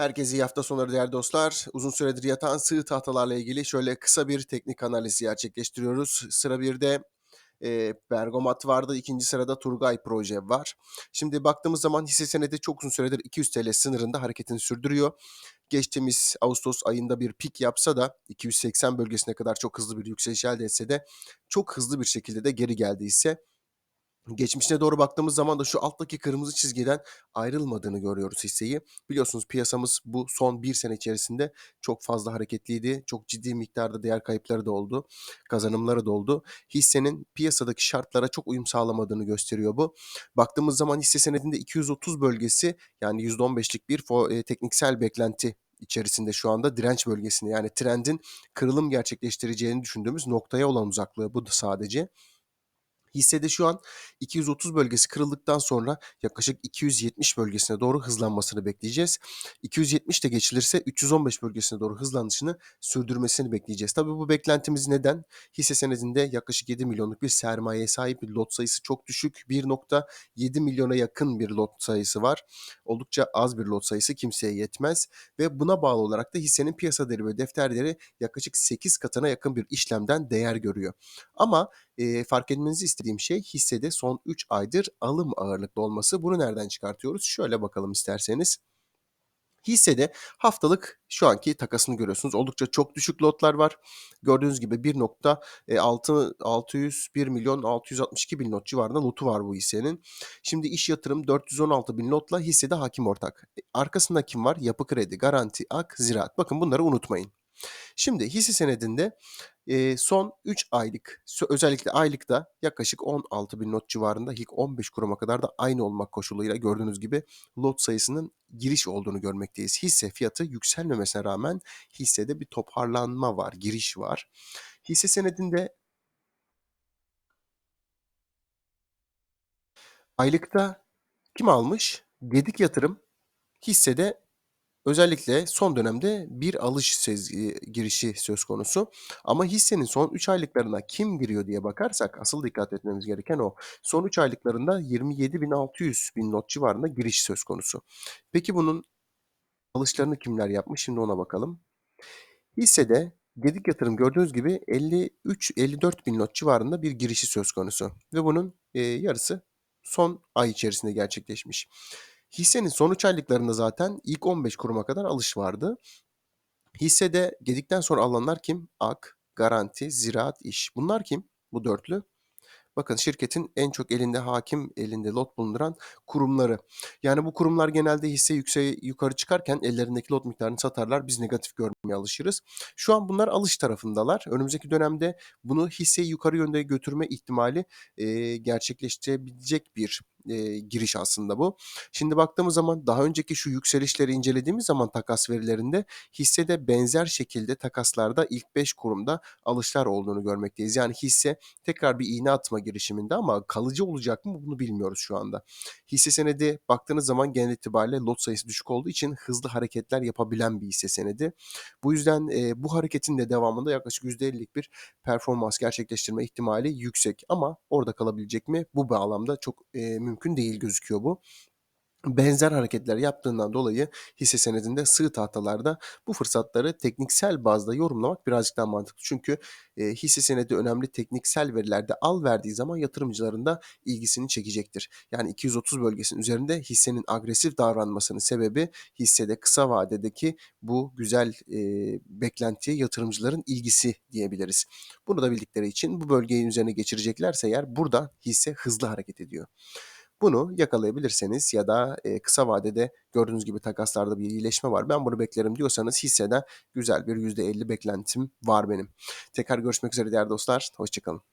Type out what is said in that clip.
Herkese iyi hafta sonları değerli dostlar. Uzun süredir yatan sığ tahtalarla ilgili şöyle kısa bir teknik analiz gerçekleştiriyoruz. Sıra 1'de eee, Bergamat vardı. İkinci sırada Turgay Proje var. Şimdi baktığımız zaman hisse senedi çok uzun süredir 200 TL sınırında hareketini sürdürüyor. Geçtiğimiz Ağustos ayında bir pik yapsa da 280 bölgesine kadar çok hızlı bir yükseliş elde etse de çok hızlı bir şekilde de geri geldi ise Geçmişine doğru baktığımız zaman da şu alttaki kırmızı çizgiden ayrılmadığını görüyoruz hisseyi. Biliyorsunuz piyasamız bu son bir sene içerisinde çok fazla hareketliydi. Çok ciddi miktarda değer kayıpları da oldu. Kazanımları da oldu. Hissenin piyasadaki şartlara çok uyum sağlamadığını gösteriyor bu. Baktığımız zaman hisse senedinde 230 bölgesi yani %15'lik bir e, tekniksel beklenti içerisinde şu anda direnç bölgesinde yani trendin kırılım gerçekleştireceğini düşündüğümüz noktaya olan uzaklığı bu da sadece. Hissede şu an 230 bölgesi kırıldıktan sonra yaklaşık 270 bölgesine doğru hızlanmasını bekleyeceğiz. 270 de geçilirse 315 bölgesine doğru hızlanışını sürdürmesini bekleyeceğiz. Tabii bu beklentimiz neden? Hisse senedinde yaklaşık 7 milyonluk bir sermayeye sahip bir lot sayısı çok düşük. 1.7 milyona yakın bir lot sayısı var. Oldukça az bir lot sayısı kimseye yetmez ve buna bağlı olarak da hissenin piyasa değeri ve defter değeri yaklaşık 8 katına yakın bir işlemden değer görüyor. Ama Eee, fark etmenizi istediğim şey hissede son 3 aydır alım ağırlıklı olması. Bunu nereden çıkartıyoruz? Şöyle bakalım isterseniz. Hissede haftalık şu anki takasını görüyorsunuz. Oldukça çok düşük lotlar var. Gördüğünüz gibi 1.6 601 milyon 662 bin lot civarında lotu var bu hissenin. Şimdi iş yatırım 416 bin lotla hissede hakim ortak. E, arkasında kim var? Yapı Kredi, Garanti, Ak, Ziraat. Bakın bunları unutmayın. Şimdi hisse senedinde Eee, son 3 aylık, özellikle aylıkta yaklaşık 16.000 lot civarında ilk 15 kuruma kadar da aynı olmak koşuluyla gördüğünüz gibi lot sayısının giriş olduğunu görmekteyiz. Hisse fiyatı yükselmemesine rağmen hissede bir toparlanma var, giriş var. Hisse senedinde aylıkta kim almış? Gedik Yatırım hissede Özellikle son dönemde bir alış sezgi girişi söz konusu ama hissenin son 3 aylıklarına kim giriyor diye bakarsak asıl dikkat etmemiz gereken o. Son 3 aylıklarında 27.600 bin not civarında giriş söz konusu. Peki bunun alışlarını kimler yapmış? Şimdi ona bakalım. Hissede Gedik Yatırım gördüğünüz gibi 53-54 bin not civarında bir girişi söz konusu ve bunun eee, yarısı son ay içerisinde gerçekleşmiş. Hissenin son 3 aylıklarında zaten ilk 15 kuruma kadar alış vardı. Hissede Gedik'ten sonra alanlar kim? Ak, Garanti, Ziraat, İş. Bunlar kim? Bu dörtlü. Bakın şirketin en çok elinde hakim, elinde lot bulunduran kurumları. Yani bu kurumlar genelde hisse yükseğe yukarı çıkarken ellerindeki lot miktarını satarlar. Biz negatif görmeye alışırız. Şu an bunlar alış tarafındalar. Önümüzdeki dönemde bunu hisseyi yukarı yönde götürme ihtimali e, gerçekleştirebilecek bir e, giriş aslında bu. Şimdi baktığımız zaman daha önceki şu yükselişleri incelediğimiz zaman takas verilerinde hissede benzer şekilde takaslarda ilk 5 kurumda alışlar olduğunu görmekteyiz. Yani hisse tekrar bir iğne atma girişiminde ama kalıcı olacak mı bunu bilmiyoruz şu anda. Hisse senedi baktığınız zaman genel itibariyle lot sayısı düşük olduğu için hızlı hareketler yapabilen bir hisse senedi. Bu yüzden e, bu hareketin de devamında yaklaşık %50'lik bir performans gerçekleştirme ihtimali yüksek ama orada kalabilecek mi? Bu bağlamda çok e, mümkün değil gözüküyor bu. Benzer hareketler yaptığından dolayı hisse senedinde sığ tahtalarda bu fırsatları tekniksel bazda yorumlamak birazcık daha mantıklı. Çünkü e, hisse senedi önemli tekniksel verilerde al verdiği zaman yatırımcıların da ilgisini çekecektir. Yani 230 bölgesinin üzerinde hissenin agresif davranmasının sebebi hissede kısa vadedeki bu güzel e, beklentiye yatırımcıların ilgisi diyebiliriz. Bunu da bildikleri için bu bölgeyi üzerine geçireceklerse eğer burada hisse hızlı hareket ediyor. Bunu yakalayabilirseniz ya da, kısa vadede gördüğünüz gibi takaslarda bir iyileşme var. Ben bunu beklerim diyorsanız hissede güzel bir %50 beklentim var benim. Tekrar görüşmek üzere değerli dostlar. Hoşça kalın.